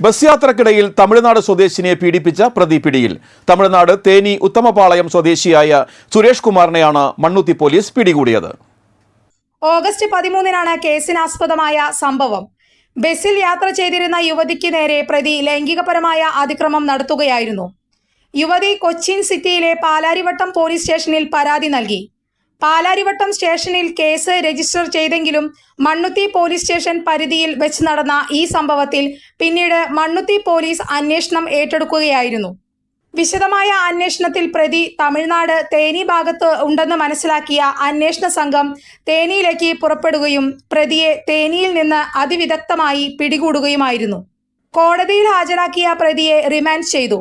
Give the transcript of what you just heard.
Bus യാത്രക്കിടയിൽ തമിഴ്നാട് സ്വദേശിനിയെ പീഡിപ്പിച്ച പ്രതി പിടിയിൽ. തമിഴ്നാട് തേനി ഉത്തമപാളയം സ്വദേശിയായ സുരേഷ് കുമാറിനെയാണ് മണ്ണുത്തി പോലീസ് പിടികൂടിയത്. ഓഗസ്റ്റ് പതിമൂന്നിനാണ് കേസിനാസ്പദമായ സംഭവം. ബസ്സിൽ യാത്ര ചെയ്തിരുന്ന യുവതിക്ക് നേരെ പ്രതി ലൈംഗികപരമായ അതിക്രമം നടത്തുകയായിരുന്നു. യുവതി കൊച്ചിൻ സിറ്റിയിലെ പാലാരിവട്ടം പോലീസ് സ്റ്റേഷനിൽ പരാതി നൽകി. പാലാരിവട്ടം സ്റ്റേഷനിൽ കേസ് രജിസ്റ്റർ ചെയ്തെങ്കിലും മണ്ണുത്തി പോലീസ് സ്റ്റേഷൻ പരിധിയിൽ വെച്ച് നടന്ന ഈ സംഭവത്തിൽ പിന്നീട് മണ്ണുത്തി പോലീസ് അന്വേഷണം ഏറ്റെടുക്കുകയായിരുന്നു. വിശദമായ അന്വേഷണത്തിൽ പ്രതി തമിഴ്നാട് തേനി ഭാഗത്ത് ഉണ്ടെന്ന് മനസ്സിലാക്കിയ അന്വേഷണ സംഘം തേനിയിലേക്ക് പുറപ്പെടുകയും പ്രതിയെ തേനിയിൽ നിന്ന് അതിവിദഗ്ധമായി പിടികൂടുകയുമായിരുന്നു. കോടതിയിൽ ഹാജരാക്കിയ പ്രതിയെ റിമാൻഡ് ചെയ്തു.